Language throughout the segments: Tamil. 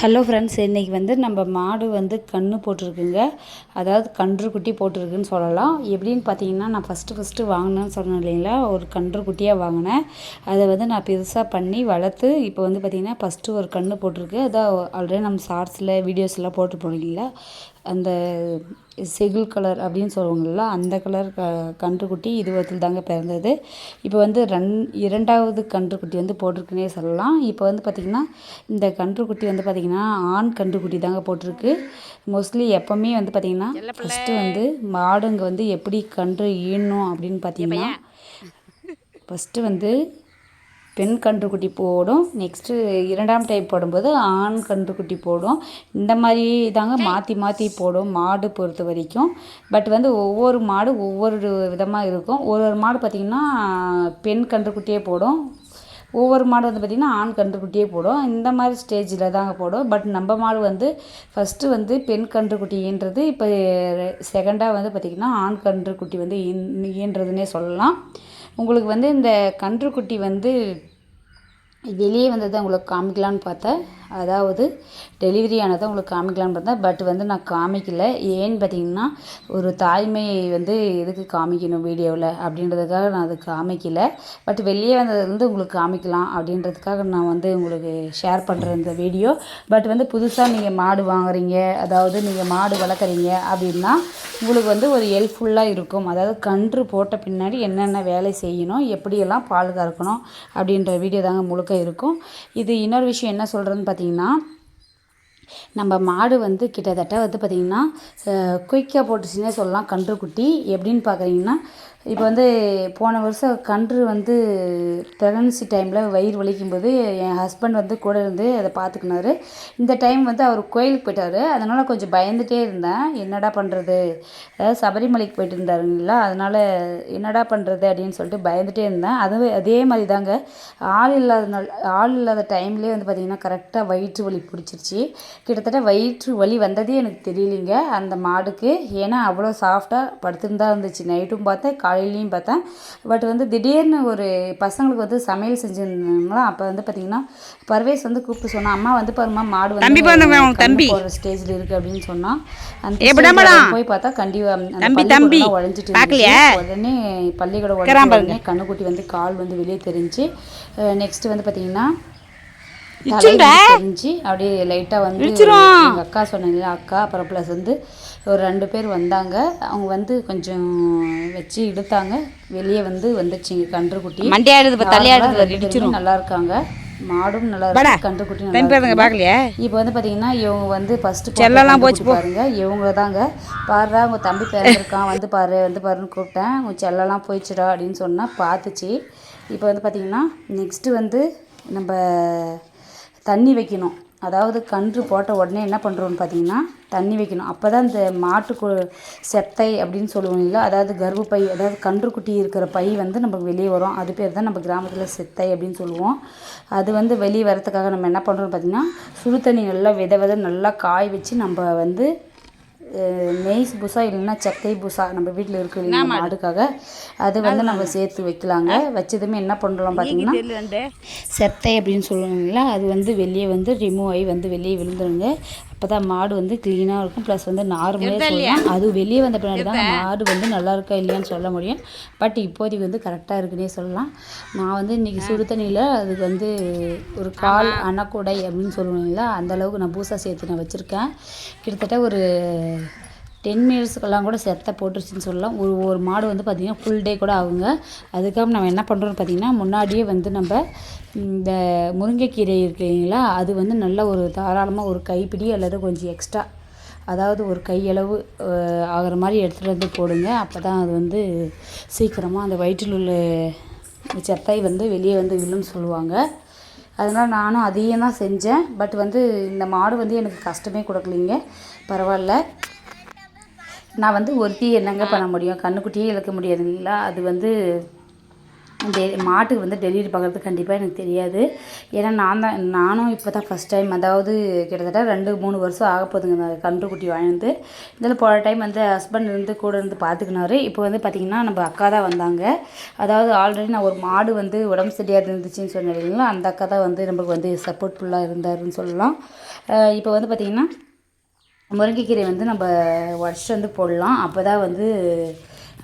ஹலோ ஃப்ரெண்ட்ஸ் இன்றைக்கி வந்து நம்ம மாடு வந்து கன்று போட்டிருக்குங்க. அதாவது கன்று குட்டி போட்டிருக்குன்னு சொல்லலாம். எப்படின்னு பார்த்தீங்கன்னா நான் ஃபஸ்ட்டு ஃபஸ்ட்டு வாங்கினேன்னு சொன்னேன் இல்லைங்களா? ஒரு கன்று குட்டியாக வாங்கினேன். அதை வந்து நான் பெருசாக பண்ணி வளர்த்து இப்போ வந்து பார்த்திங்கன்னா ஃபஸ்ட்டு ஒரு கன்று போட்டிருக்கு. அதான் ஆல்ரெடி நம்ம ஷார்ட்ஸில் வீடியோஸ்லாம் போட்டு போனீங்களா அந்த செகுல் கலர் அப்படின்னு சொல்லுவாங்கள்ல அந்த கலர் க கன்றுக்குட்டி இதுவத்தில் தாங்க பிறந்தது. இப்போ வந்து ரெண் இரண்டாவது கன்றுக்குட்டி வந்து போட்டிருக்குன்னே சொல்லலாம். இப்போ வந்து பார்த்திங்கன்னா இந்த கன்றுக்குட்டி வந்து பார்த்திங்கன்னா ஆண் கன்றுக்குட்டி தாங்க போட்டிருக்கு. மோஸ்ட்லி எப்போவுமே வந்து பார்த்திங்கன்னா ஃபஸ்ட்டு வந்து மாடுங்க வந்து எப்படி கன்று ஈணும் அப்படின்னு பார்த்திங்கன்னா ஃபஸ்ட்டு வந்து பெண் கன்றுக்குட்டி போடும். நெக்ஸ்ட்டு இரண்டாம் டைம் போடும்போது ஆண் கன்றுக்குட்டி போடும். இந்த மாதிரி தாங்க மாற்றி மாற்றி போடும் மாடு பொறுத்த வரைக்கும். பட் வந்து ஒவ்வொரு மாடு ஒவ்வொரு விதமாக இருக்கும். ஒரு ஒரு மாடு பார்த்திங்கன்னா பெண் கன்றுக்குட்டியே போடும். ஒவ்வொரு மாடு வந்து பார்த்திங்கன்னா ஆண் கன்றுக்குட்டியே போடும். இந்த மாதிரி ஸ்டேஜில் தாங்க போடும். பட் நம்ம மாடு வந்து ஃபஸ்ட்டு வந்து பெண் கன்றுக்குட்டின்றது இப்போ செகண்டாக வந்து பார்த்திங்கன்னா ஆண் கன்றுக்குட்டி வந்து ஈன்றதுன்னே சொல்லலாம். உங்களுக்கு வந்து இந்த கன்றுக்குட்டி வந்து வெளியே வந்ததை உங்களுக்கு காமிக்கலான்னு பார்த்தேன். அதாவது டெலிவரி ஆனதை உங்களுக்கு காமிக்கலான்னு பார்த்தேன் பட் வந்து நான் காமிக்கல. ஏன்னு பார்த்தீங்கன்னா ஒரு தாய்மையை வந்து எதுக்கு காமிக்கணும் வீடியோவில் அப்படின்றதுக்காக நான் அது காமிக்கல. பட் வெளியே வந்தது வந்து உங்களுக்கு காமிக்கலாம் அப்படின்றதுக்காக நான் வந்து உங்களுக்கு ஷேர் பண்ணுற இந்த வீடியோ. பட் வந்து புதுசாக நீங்கள் மாடு வாங்குறீங்க அதாவது நீங்கள் மாடு வளர்க்குறீங்க அப்படின்னா உங்களுக்கு வந்து ஒரு ஹெல்ப்ஃபுல்லாக இருக்கும். அதாவது கன்று போட்ட பின்னாடி என்னென்ன வேலை செய்யணும் எப்படியெல்லாம் பால் கறக்கணும் அப்படின்ற வீடியோ தாங்க முழுக்க இருக்கும். இது இன்னொரு விஷயம் என்ன சொல்கிறதுன்னு பார்த்தீங்கன்னா பார்த்திங்கன்னா நம்ம மாடு வந்து கிட்டத்தட்ட வந்து பார்த்திங்கன்னா குயிக்காக போட்டுச்சுன்னே சொல்லலாம் கன்றுக்குட்டி. எப்படின்னு பார்க்குறீங்கன்னா இப்போ வந்து போன வருஷம் கன்று வந்து ப்ரெக்னன்சி டைமில் வயிறு வலிக்கும்போது என் ஹஸ்பண்ட் வந்து கூட இருந்து அதை பார்த்துக்கினாரு இந்த டைம் வந்து அவர் கோயிலுக்கு போயிட்டார். அதனால் கொஞ்சம் பயந்துகிட்டே இருந்தேன். என்னடா பண்ணுறது அதாவது சபரிமலைக்கு போயிட்டு இருந்தாருங்களா? அதனால் என்னடா பண்ணுறது அப்படின்னு சொல்லிட்டு பயந்துகிட்டே இருந்தேன். அதுவும் அதே மாதிரி தாங்க ஆள் இல்லாத நாள் ஆள் இல்லாத டைம்லேயே வந்து பார்த்திங்கன்னா கரெக்டாக வயிற்று வலி பிடிச்சிருச்சு. கிட்டத்தட்ட வயிற்று வலி வந்ததே எனக்கு தெரியலிங்க. அந்த மாடுக்கு ஏன்னா அவ்வளோ சாஃப்டாக படுத்துருந்தா இருந்துச்சு. நைட்டும் பார்த்தேன் காலையிலையும் பார்த்தேன். பட் வந்து திடீர்னு ஒரு பசங்களுக்கு வந்து சமையல் செஞ்சுருந்தாங்களா? அப்போ வந்து பார்த்தீங்கன்னா பர்வேஸ் வந்து கூப்பிட்டு சொன்னான் அம்மா வந்து பாருமா மாடு வந்து தம்பி போகிற ஸ்டேஜில் இருக்குது அப்படின்னு சொன்னான் அந்த போய் பார்த்தா கண்டி தம்பி தம்பி. உடஞ்சிட்டு உடனே பள்ளிக்கூடம் உடனே கண்ணுக்குட்டி வந்து கால் வந்து வெளியே தெரிஞ்சு நெக்ஸ்ட் வந்து பார்த்தீங்கன்னா தெரிஞ்சு அப்படியே லைட்டாக வந்து எங்கள் அக்கா சொன்னாங்க அக்கா அப்புறம் ப்ளஸ் வந்து ஒரு ரெண்டு பேர் வந்தாங்க. அவங்க வந்து கொஞ்சம் வச்சு இழுத்தாங்க. வெளியே வந்து வந்துச்சுங்க கன்றுக்குட்டி. மண்டியாடுது நல்லா இருக்காங்க மாடும் நல்லா இருக்கு கன்றுக்குட்டி நல்லா பார்க்கலையே? இப்போ வந்து பார்த்தீங்கன்னா இவங்க வந்து ஃபஸ்ட்டு செல்லலாம் போச்சு பாருங்க. இவங்க தாங்க. பாருடா உங்கள் தம்பி பிறந்திருக்கான் வந்து பாரு வந்து பாருன்னு கூப்பிட்டேன். உங்கள் செல்லலாம் போயிடுச்சுடா அப்படின்னு சொன்னால் பார்த்துச்சு. இப்போ வந்து பார்த்தீங்கன்னா நெக்ஸ்ட்டு வந்து நம்ம தண்ணி வைக்கணும். அதாவது கன்று போட்ட உடனே என்ன பண்ணுறோன்னு பார்த்தீங்கன்னா தண்ணி வைக்கணும். அப்போ தான் இந்த மாட்டுக்கு செத்தை அப்படின்னு சொல்லுவோம் அதாவது கர்ப்பப்பை அதாவது கன்றுக்குட்டி இருக்கிற பை வந்து நமக்கு வெளியே வரும். அது பேர் தான் நம்ம கிராமத்தில் செத்தை அப்படின்னு சொல்லுவோம். அது வந்து வெளியே வரத்துக்காக நம்ம என்ன பண்ணுறோம்னு பார்த்திங்கன்னா சுடு தண்ணி நல்லா வித வித நல்லா காய வச்சு நம்ம வந்து நெய் பூசா இல்லைன்னா சக்கை பூசா நம்ம வீட்டில் இருக்கு இல்லைன்னா மாடுக்காக? அது வந்து நம்ம சேர்த்து வைக்கலாங்க. வச்சதுமே என்ன பண்ணுறோம் பார்த்தீங்கன்னா செத்தை அப்படின்னு சொல்லுவாங்களா அது வந்து வெளியே வந்து ரிமூவ் ஆகி வந்து வெளியே விழுந்துருங்க. அப்போ தான் மாடு வந்து க்ளீனாக இருக்கும். ப்ளஸ் வந்து நார்மலே சொல்லலாம் அது வெளியே வந்த பின்னாடி தான் மாடு வந்து நல்லா இருக்கா இல்லையான்னு சொல்ல முடியும். பட் இப்போதைக்கு வந்து கரெக்டாக இருக்குன்னே சொல்லலாம். நான் வந்து இன்றைக்கி சுடு தண்ணியில் அதுக்கு வந்து ஒரு கால் அணக்குடை அப்படின்னு சொல்லுவீங்களா அந்தளவுக்கு நான் பூசா சேர்த்து நான் வச்சுருக்கேன். கிட்டத்தட்ட ஒரு டென் மினிட்ஸ்க்கெல்லாம் கூட செத்த போட்டுருச்சுன்னு சொல்லலாம். ஒரு ஒரு மாடு வந்து பார்த்திங்கன்னா ஃபுல் டே கூட ஆகுங்க. அதுக்காக நம்ம என்ன பண்ணுறோம்னு பார்த்திங்கன்னா முன்னாடியே வந்து நம்ம இந்த முருங்கைக்கீரை இருக்குங்களா அது வந்து நல்ல ஒரு தாராளமாக ஒரு கைப்பிடி அல்லது கொஞ்சம் எக்ஸ்ட்ரா அதாவது ஒரு கையளவு ஆகிற மாதிரி எடுத்துகிட்டு வந்து போடுங்க. அப்போ தான் அது வந்து சீக்கிரமாக அந்த வயிற்றில் உள்ள செத்தை வந்து வெளியே வந்து விழுன்னு சொல்லுவாங்க. அதனால் நானும் அதையும் தான் செஞ்சேன். பட் வந்து இந்த மாடு வந்து எனக்கு கஷ்டமே கொடுக்கலிங்க. பரவாயில்ல. நான் வந்து ஒருத்தி என்னங்க பண்ண முடியும்? கண்ணுக்குட்டியே இழக்க முடியாதுங்களா அது வந்து டெ மாட்டுக்கு வந்து டெலிவரி பார்க்குறது கண்டிப்பாக எனக்கு தெரியாது. ஏன்னா நான் தான் நானும் இப்போ தான் ஃபஸ்ட் டைம் அதாவது கிட்டத்தட்ட ரெண்டு மூணு வருஷம் ஆக போகுதுங்க இந்த கன்றுக்குட்டி வாங்கினது இதில் போன டைம் வந்து ஹஸ்பண்ட் இருந்து கூட இருந்து பார்த்துக்கினாரு இப்போ வந்து பார்த்திங்கன்னா நம்ம அக்கா தான் வந்தாங்க. அதாவது ஆல்ரெடி நான் ஒரு மாடு வந்து உடம்பு சரியாக இருந்துச்சுன்னு சொன்னேன் இல்லைங்களா? அந்த அக்கா தான் வந்து நமக்கு வந்து சப்போர்ட்ஃபுல்லாக இருந்தாருன்னு சொல்லலாம். இப்போ வந்து பார்த்திங்கன்னா முருங்கைக்கீரை வந்து நம்ம உடச்சிட்டு வந்து போடலாம். அப்போ தான் வந்து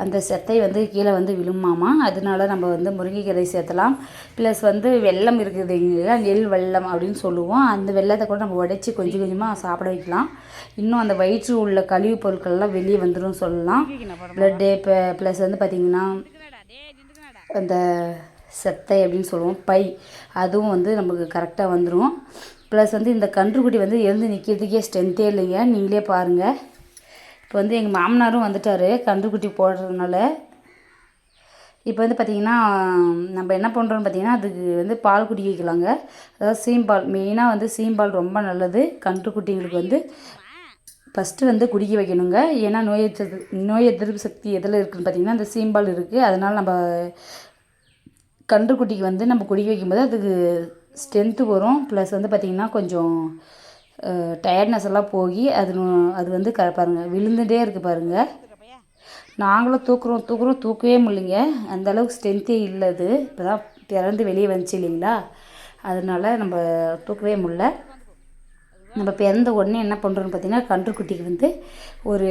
அந்த செத்தை வந்து கீழே வந்து விழுமாமா அதனால நம்ம வந்து முருங்கைக்கீரை சேர்த்தலாம். ப்ளஸ் வந்து வெல்லம் இருக்குது இல்லைங்களா நெல் வெல்லம் அப்படின்னு சொல்லுவோம். அந்த வெள்ளத்தை கூட நம்ம உடைச்சி கொஞ்சம் கொஞ்சமாக சாப்பிட வைக்கலாம். இன்னும் அந்த வயிற்று உள்ள கழிவுப் பொருட்கள்லாம் வெளியே வந்துடும் சொல்லலாம். ப்ளட்டு இப்போ ப்ளஸ் வந்து பார்த்திங்கன்னா அந்த செத்தை அப்படின்னு சொல்லுவோம். பை. அதுவும் வந்து நமக்கு கரெக்டாக வந்துடும் ப்ளஸ் வந்து இந்த கன்றுக்குட்டி வந்து எழுந்து நிற்கிறதுக்கே ஸ்ட்ரென்த்தே இல்லைங்க. நீங்களே பாருங்கள் இப்போ வந்து எங்கள் மாமனாரும் வந்துட்டார் கன்றுக்குட்டி போடுறதுனால. இப்போ வந்து பார்த்திங்கன்னா நம்ம என்ன பண்ணுறோன்னு பார்த்திங்கன்னா அதுக்கு வந்து பால் குடிக்க வைக்கலாங்க. அதாவது சீம்பால் மெயினாக வந்து சீம்பால் ரொம்ப நல்லது. கன்றுக்குட்டிங்களுக்கு வந்து ஃபஸ்ட்டு வந்து குடிக்க வைக்கணுங்க. ஏன்னா நோய் எதிர்ப்பு நோய் எதிர்ப்பு சக்தி எதில் இருக்குதுன்னு பார்த்திங்கன்னா அந்த சீம்பால் இருக்குது அதனால் நம்ம கன்றுக்குட்டிக்கு வந்து நம்ம குடிக்க வைக்கும்போது அதுக்கு ஸ்ட்ரென்த்து வரும். ப்ளஸ் வந்து பார்த்திங்கன்னா கொஞ்சம் டயர்ட்னஸ் எல்லாம் போய் அது அது வந்து க பாருங்கள் விழுந்துட்டே இருக்குது பாருங்கள் நாங்களும் தூக்குறோம் தூக்குறோம் தூக்கவே முடியலைங்க. அந்தளவுக்கு ஸ்ட்ரென்த்தே இல்லை அது. இப்போ தான் பிறந்து வெளியே வந்துச்சு இல்லைங்களா? அதனால் நம்ம தூக்கவே முடில நம்ம பிறந்த உடனே என்ன பண்ணுறோன்னு பார்த்தீங்கன்னா கன்றுக்குட்டிக்கு வந்து ஒரு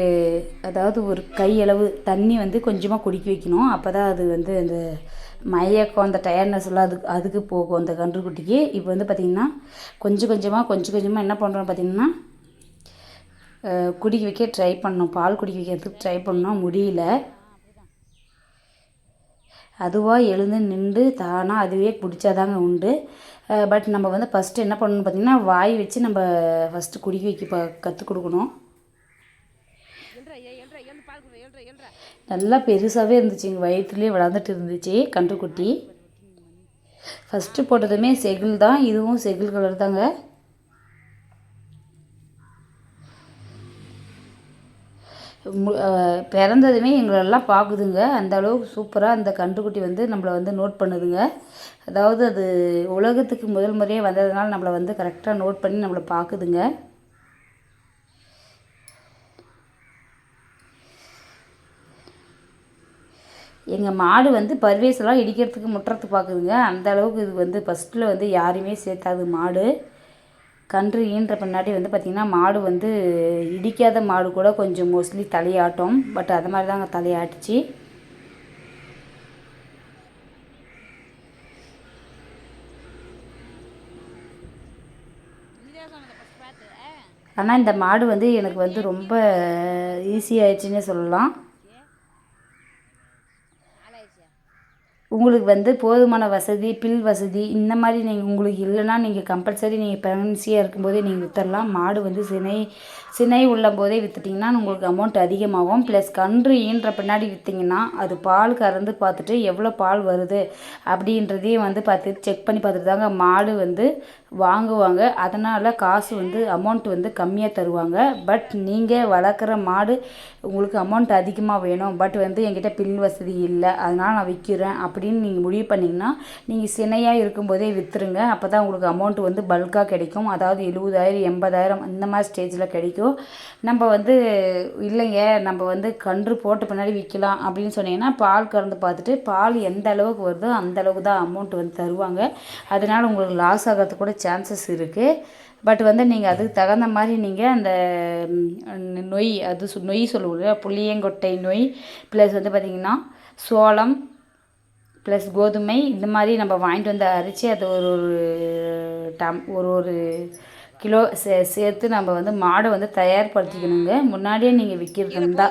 அதாவது ஒரு கையளவு தண்ணி வந்து கொஞ்சமாக குடிக்க வைக்கணும். அப்போ தான் அது வந்து அந்த மயக்கம் அந்த டயர்ட்னஸ் எல்லாம் அதுக்கு அதுக்கு போகும். அந்த கன்றுக்குட்டிக்கு இப்போ வந்து பார்த்திங்கன்னா கொஞ்சம் கொஞ்சமாக கொஞ்சம் கொஞ்சமாக என்ன பண்ணுறோம் பார்த்திங்கன்னா குடிக்க வைக்க ட்ரை பண்ணோம். பால் குடிக்க வைக்கிறதுக்கு ட்ரை பண்ணோம். முடியல. அதுவாக எழுந்து நின்று தானாக அதுவே குடித்தாதாங்க உண்டு. பட் நம்ம வந்து ஃபஸ்ட்டு என்ன பண்ணணும் பார்த்திங்கன்னா வாய் வச்சு நம்ம ஃபஸ்ட்டு குடிக்க வைக்க ப கற்றுக் கொடுக்கணும். நல்லா பெருசாகவே இருந்துச்சு எங்கள் வயிற்றுலேயே வளர்ந்துட்டு இருந்துச்சு கன்றுக்குட்டி. ஃபஸ்ட்டு போட்டதுமே செகில் தான். இதுவும் செகில் கலர் தாங்க. மு- பிறந்ததுமே எங்களெல்லாம் பார்க்குதுங்க. அந்த அளவுக்கு சூப்பராக அந்த கன்றுக்குட்டி வந்து நம்மளை வந்து நோட் பண்ணுதுங்க. அதாவது அது உலகத்துக்கு முதல் முறையே வந்ததுனால நம்மளை வந்து கரெக்டாக நோட் பண்ணி நம்மளை பார்க்குதுங்க. எங்கள் மாடு வந்து பர்வேஸெல்லாம் இடிக்கிறதுக்கு முட்டுறதுக்கு பார்க்குதுங்க அந்த அளவுக்கு இது வந்து ஃபஸ்ட்டில் வந்து யாரையுமே சேர்த்தாது மாடு. கன்று ஈன்ற பின்னாடி வந்து பார்த்திங்கன்னா மாடு வந்து இடிக்காத மாடு கூட கொஞ்சம் மோஸ்ட்லி தலையாட்டும். பட் அது மாதிரி தாங்க தலையாட்டுச்சு. ஆனால் இந்த மாடு வந்து எனக்கு வந்து ரொம்ப ஈஸியாகிடுச்சின்னே சொல்லலாம். உங்களுக்கு வந்து போதுமான வசதி பில் வசதி இந்த மாதிரி நீங்கள் உங்களுக்கு இல்லைன்னா நீங்கள் கம்பல்சரி நீங்கள் ப்ரெக்னன்சியாக இருக்கும்போதே நீங்கள் விற்றுடலாம் மாடு வந்து சினை சினை உள்ள போதே விற்றுட்டிங்கன்னா உங்களுக்கு அமௌண்ட் அதிகமாகும். ப்ளஸ் கன்று ஈன்ற பின்னாடி விற்றீங்கன்னா அது பால் கறந்து பார்த்துட்டு எவ்வளோ பால் வருது அப்படின்றதையும் வந்து பார்த்து செக் பண்ணி பார்த்துட்டு தாங்க மாடு வந்து வாங்குவாங்க. அதனால் காசு வந்து அமௌண்ட் வந்து கம்மியாக தருவாங்க. பட் நீங்கள் வளர்க்குற மாடு உங்களுக்கு அமௌண்ட் அதிகமாக வேணும். பட் வந்து என்கிட்ட பில் வசதி இல்லை. அதனால் நான் விற்கிறேன் அப்படின்னு நீங்கள் முடிவு பண்ணிங்கன்னா நீங்கள் சினையாக இருக்கும்போதே விற்றுருங்க அப்போ தான் உங்களுக்கு அமௌண்ட் வந்து பல்காக கிடைக்கும். அதாவது எழுபதாயிரம் எண்பதாயிரம் இந்த மாதிரி ஸ்டேஜில் கிடைக்கும். நம்ம வந்து இல்லைங்க நம்ம வந்து கன்று போட்ட பின்னாடி விற்கலாம் அப்படின்னு சொன்னீங்கன்னா பால் கறந்து பார்த்துட்டு பால் எந்த அளவுக்கு வருதோ அந்த அளவுக்கு தான் அமௌண்ட் வந்து தருவாங்க. அதனால் உங்களுக்கு லாஸ் ஆகிறது கூட சான்சஸ் இருக்குது பட் வந்து நீங்கள் அதுக்கு தகுந்த மாதிரி நீங்கள் அந்த நொய் அது நொய் சொல்லுவோம் புளியங்கொட்டை நொய் ப்ளஸ் வந்து பார்த்திங்கன்னா சோளம் ப்ளஸ் கோதுமை இந்த மாதிரி நம்ம வாங்கிட்டு வந்து அரைச்சி அதை ஒரு ஒரு டம் ஒரு ஒரு கிலோ சே சேர்த்து நம்ம வந்து மாடை வந்து தயார்படுத்திக்கணுங்க. முன்னாடியே நீங்கள் விற்கிறது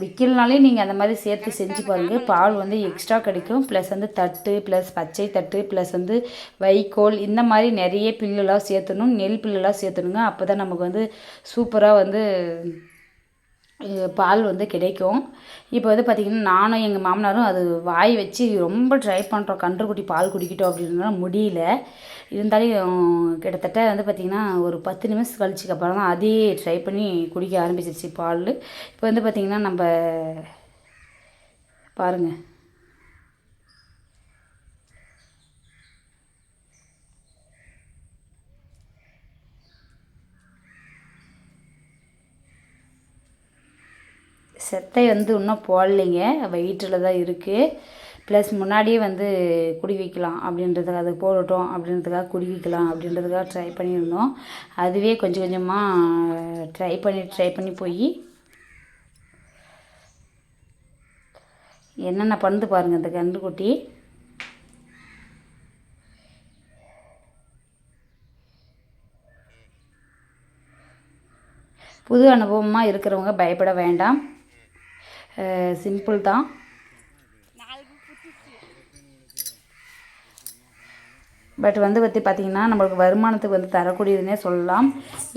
விற்கலனாலே நீங்கள் அந்த மாதிரி சேர்த்து செஞ்சு பாருங்கள் பால் வந்து எக்ஸ்ட்ரா கிடைக்கும். ப்ளஸ் வந்து தட்டு ப்ளஸ் பச்சை தட்டு ப்ளஸ் வந்து வைக்கோல். இந்த மாதிரி நிறைய பில்லுலாம் சேர்த்தணும். நெல் பில்லுலாம் சேர்த்தணுங்க அப்போ தான் நமக்கு வந்து சூப்பராக வந்து பால் வந்து கிடைக்கும். இப்போ வந்து பார்த்திங்கன்னா நானும் எங்கள் மாமனாரும் அது வாய் வச்சு ரொம்ப ட்ரை பண்ணுறோம் கன்றுக்குட்டி பால் குடிக்கட்டும் அப்படின்னா முடியல. இருந்தாலும் கிட்டத்தட்ட வந்து பார்த்திங்கன்னா ஒரு பத்து நிமிஷம் கழிச்சுக்கு அப்புறம் தான் அதே ட்ரை பண்ணி குடிக்க ஆரம்பிச்சிருச்சு பால். இப்போ வந்து பார்த்திங்கன்னா நம்ம பாருங்கள் செத்தை வந்து இன்னும் போடலைங்க. வயிற்றில் தான் இருக்குது ப்ளஸ் முன்னாடியே வந்து குடி வைக்கலாம் அப்படின்றதுக்காக அது போடட்டும் அப்படின்றதுக்காக குடி வைக்கலாம் அப்படின்றதுக்காக ட்ரை பண்ணியிருந்தோம். அதுவே கொஞ்சம் கொஞ்சமாக ட்ரை பண்ணி ட்ரை பண்ணி போய் என்னென்ன பண்ணுது பாருங்கள் இந்த கன்றுக்குட்டி புது அனுபவமாக இருக்கிறவங்க பயப்பட வேண்டாம். சிம்பிள் தான். பட் வந்து பற்றி பார்த்திங்கன்னா நம்மளுக்கு வருமானத்துக்கு வந்து தரக்கூடியதுன்னே சொல்லலாம்.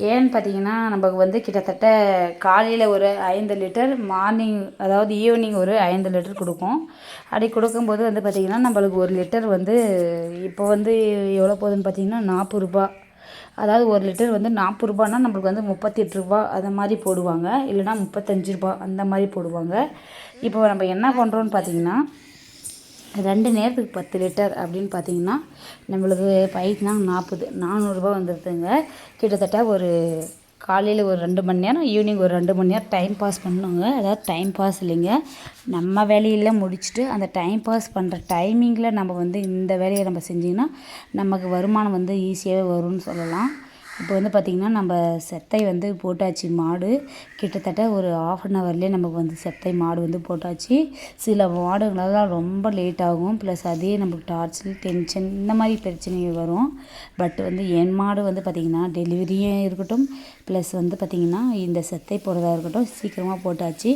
ஏன்னு பார்த்தீங்கன்னா நமக்கு வந்து கிட்டத்தட்ட காலையில் ஒரு ஐந்து லிட்டர் மார்னிங் அதாவது ஈவினிங் ஒரு ஐந்து லிட்டர் கொடுக்கும் அப்படி கொடுக்கும்போது வந்து பார்த்திங்கன்னா நம்மளுக்கு ஒரு லிட்டர் வந்து இப்போ வந்து எவ்வளோ போகுதுன்னு பார்த்தீங்கன்னா நாற்பது ரூபா அதாவது ஒரு லிட்டர் வந்து நாற்பது ரூபான்னா நம்மளுக்கு வந்து முப்பத்தி எட்டு ரூபா அந்த மாதிரி போடுவாங்க. இல்லைனா முப்பத்தஞ்சு ரூபா அந்த மாதிரி போடுவாங்க. இப்போ நம்ம என்ன பண்ணுறோன்னு பார்த்தீங்கன்னா ரெண்டு நேரத்துக்கு பத்து லிட்டர் அப்படின்னு பார்த்தீங்கன்னா நம்மளுக்கு பைக்னா நாற்பது நானூறுரூபா வந்துடுதுங்க கிட்டத்தட்ட ஒரு காலையில் ஒரு ரெண்டு மணி நேரம் ஈவினிங் ஒரு ரெண்டு மணி நேரம் டைம் பாஸ் பண்ணுங்க அதாவது டைம் பாஸ் இல்லைங்க. நம்ம வேலையெல்லாம் முடிச்சுட்டு அந்த டைம் பாஸ் பண்ணுற டைமிங்கில் நம்ம வந்து இந்த வேலையை நம்ம செஞ்சிங்கன்னா நமக்கு வருமானம் வந்து ஈஸியாகவே வரும்னு சொல்லலாம். இப்போ வந்து பார்த்திங்கன்னா நம்ம செத்தை வந்து போட்டாச்சு மாடு. கிட்டத்தட்ட ஒரு ஆஃப் அன் ஹவர்லேயே நமக்கு வந்து செத்தை மாடு வந்து போட்டாச்சு. சில மாடுகளெல்லாம் ரொம்ப லேட் ஆகும். ப்ளஸ் அதே நமக்கு டார்ச்சல் டென்ஷன் இந்த மாதிரி பிரச்சனைகள் வரும். பட் வந்து என் மாடு வந்து பார்த்திங்கன்னா டெலிவரியே இருக்கட்டும் ப்ளஸ் வந்து பார்த்திங்கன்னா இந்த செத்தை போடுறதா இருக்கட்டும் சீக்கிரமாக போட்டாச்சு.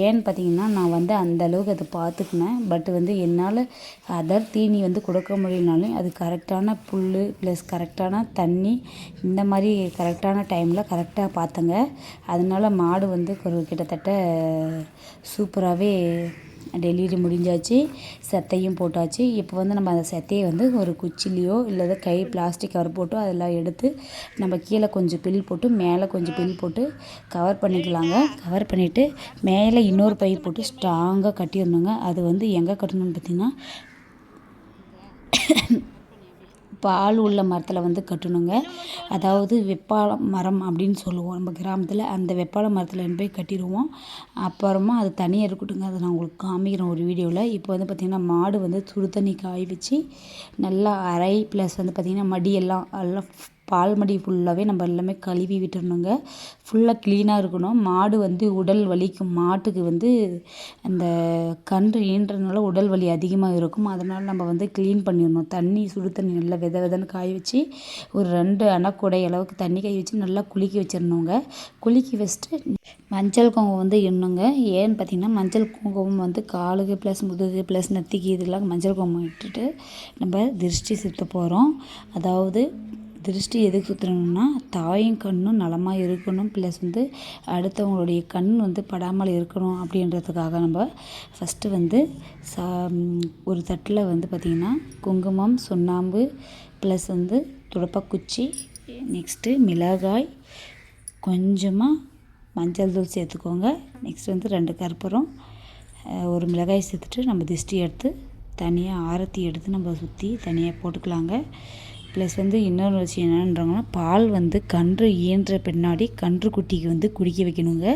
ஏன்னு பார்த்திங்கன்னா நான் வந்து அந்த அளவுக்கு அதை பார்த்துக்கினேன் பட் வந்து என்னால் அதர் தீனி வந்து கொடுக்க முடியலனாலும் அது கரெக்டான புல் ப்ளஸ் கரெக்டான தண்ணி இந்த மாதிரி கரெக்டான டைமில் கரெக்டாக பார்த்தங்க அதனால மாடு வந்து ஒரு கிட்டத்தட்ட சூப்பராகவே டெலிவரி முடிஞ்சாச்சு செத்தையும் போட்டாச்சு. இப்போ வந்து நம்ம அந்த செத்தையை வந்து ஒரு குச்சிலையோ இல்லை கை பிளாஸ்டிக் கவர் போட்டோ அதெல்லாம் எடுத்து நம்ம கீழே கொஞ்சம் பில் போட்டு மேலே கொஞ்சம் பில் போட்டு கவர் பண்ணிக்கலாங்க. கவர் பண்ணிவிட்டு மேலே இன்னொரு பை போட்டு ஸ்ட்ராங்காக கட்டிடணுங்க. அது வந்து எங்கே கட்டணும்னு பார்த்திங்கன்னா பால் உள்ள மரத்தில் வந்து கட்டணுங்க. அதாவது வெப்பாள மரம் அப்படின்னு சொல்லுவோம். நம்ம கிராமத்தில் அந்த வெப்பாள மரத்தில் போய் கட்டிடுவோம். அப்புறமா அது தனியாக இருக்கட்டுங்க. அதை நான் உங்களுக்கு காமிக்கிறேன் ஒரு வீடியோவில் இப்போ வந்து பார்த்திங்கன்னா மாடு வந்து சுடு தண்ணி காய வச்சு நல்லா அரை ப்ளஸ் வந்து பார்த்திங்கன்னா மடியெல்லாம் எல்லாம் பால் மடி ஃபுல்லாகவே நம்ம எல்லாமே கழுவி விட்டுறணுங்க. ஃபுல்லாக க்ளீனாக இருக்கணும். மாடு வந்து உடல் வலிக்கும் மாட்டுக்கு வந்து அந்த கன்று ஈன்றதுனால உடல் வலி அதிகமாக இருக்கும். அதனால் நம்ம வந்து க்ளீன் பண்ணிடணும். தண்ணி சுடு தண்ணி நல்லா வித விதன்னு காய வச்சு ஒரு ரெண்டு அணக்குடை அளவுக்கு தண்ணி காய வச்சு நல்லா குளிக்க வச்சிடணுங்க. குளிக்க வச்சுட்டு மஞ்சள் குங்குமம் வந்து எண்ணுங்க. ஏன்னு பார்த்தீங்கன்னா மஞ்சள் குங்குமம் வந்து காலுக்கு ப்ளஸ் முதுகு ப்ளஸ் நெத்திக்கு இதெல்லாம் மஞ்சள் குங்குமம் இட்டுட்டு நம்ம திருஷ்டி சுற்ற போகிறோம் அதாவது திருஷ்டி எதுக்கு சுற்றணும்னா தாயும் கண்ணும் நலமாக இருக்கணும். ப்ளஸ் வந்து அடுத்தவங்களுடைய கண் வந்து படாமல் இருக்கணும் அப்படின்றதுக்காக நம்ம ஃபஸ்ட்டு வந்து சா ஒரு தட்டில் வந்து பார்த்திங்கன்னா குங்குமம் சுண்ணாம்பு ப்ளஸ் வந்து துடப்பக்குச்சி நெக்ஸ்ட்டு மிளகாய் கொஞ்சமாக மஞ்சள் தூள் சேர்த்துக்கோங்க. நெக்ஸ்ட் வந்து ரெண்டு கற்பூரம் ஒரு மிளகாய் சேர்த்துட்டு நம்ம திஷ்டி எடுத்து தனியாக ஆரத்தி எடுத்து நம்ம சுற்றி தனியாக போட்டுக்கலாங்க. ப்ளஸ் வந்து இன்னொரு விஷயம் என்னன்றாங்கன்னா பால் வந்து கன்று ஈன்ற பின்னாடி கன்று குட்டிக்கு வந்து குடிக்க வைக்கணுங்க.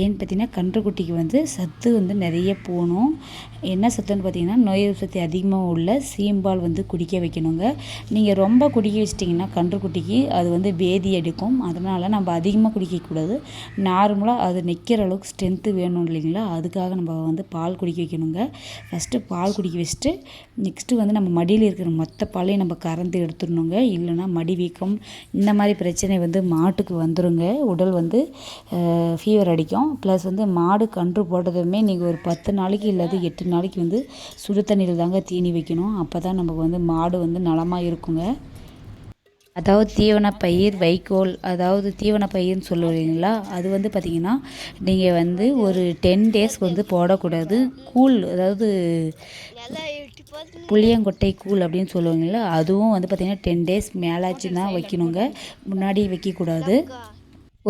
ஏன்னு பார்த்தீங்கன்னா கன்று குட்டிக்கு வந்து சத்து வந்து நிறைய போகணும். என்ன சத்துன்னு பார்த்தீங்கன்னா நோய் எதிர்ப்பு சக்தி அதிகமாக உள்ள சீம்பால் வந்து குடிக்க வைக்கணுங்க. நீங்கள் ரொம்ப குடிக்க வச்சிட்டிங்கன்னா கன்று குட்டிக்கு அது வந்து பேதி எடுக்கும். அதனால் நம்ம அதிகமாக குடிக்கக்கூடாது நார்மலாக அது நிற்கிற அளவுக்கு ஸ்ட்ரென்த்து வேணும் இல்லைங்களா? அதுக்காக நம்ம வந்து பால் குடிக்க வைக்கணுங்க. ஃபஸ்ட்டு பால் குடிக்க வச்சுட்டு நெக்ஸ்ட்டு வந்து நம்ம மடியில் இருக்கிற மொத்த பாலையும் நம்ம கறந்து எடுத்துடணும். பண்ணணுங்க. இல்லைன்னா மடி வீக்கம் இந்த மாதிரி பிரச்சனை வந்து மாட்டுக்கு வந்துடுங்க உடல் வந்து ஃபீவர் அடிக்கும். ப்ளஸ் வந்து மாடு கன்று போட்டதுமே நீங்கள் ஒரு பத்து நாளைக்கு இல்லாத எட்டு நாளைக்கு வந்து சுடு தண்ணியில் தாங்க தீனி வைக்கணும். அப்போ தான் நமக்கு வந்து மாடு வந்து நலமாக இருக்குங்க. அதாவது தீவன பயிர் வைக்கோல் அதாவது தீவன பயிர்னு சொல்லுவீங்களா? அது வந்து பார்த்திங்கன்னா நீங்கள் வந்து ஒரு டென் டேஸ் வந்து போடக்கூடாது. கூழ் அதாவது புளியங்கொட்டை கூழ் அப்படின்னு சொல்லுவாங்கள்ல அதுவும் வந்து பார்த்திங்கன்னா டென் டேஸ் மேலாச்சு தான் வைக்கணுங்க. முன்னாடி வைக்கக்கூடாது.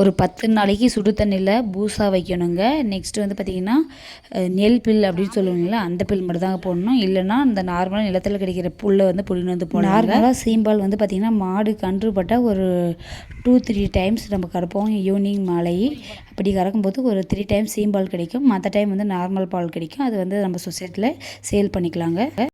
ஒரு பத்து நாளைக்கு சுடு தண்ணியில் பூசா வைக்கணுங்க. நெக்ஸ்ட்டு வந்து பார்த்திங்கன்னா நெல் பில் அப்படின்னு சொல்லுவீங்களா அந்த பில் மட்டும் தாங்க போடணும். இல்லைன்னா இந்த நார்மலாக நிலத்தில் கிடைக்கிற புல்லை வந்து புடின்னு வந்து போடணும் நார்மலாக சீம்பால் வந்து பார்த்திங்கன்னா மாடு கன்றுபட்ட ஒரு டூ த்ரீ டைம்ஸ் நம்ம கறப்போம். ஈவினிங் மாலை. அப்படி கறக்கும்போது ஒரு த்ரீ டைம்ஸ் சீம்பால் கிடைக்கும். மற்ற டைம் வந்து நார்மல் பால் கிடைக்கும். அது வந்து நம்ம சொசைட்டியில் சேல் பண்ணிக்கலாங்க.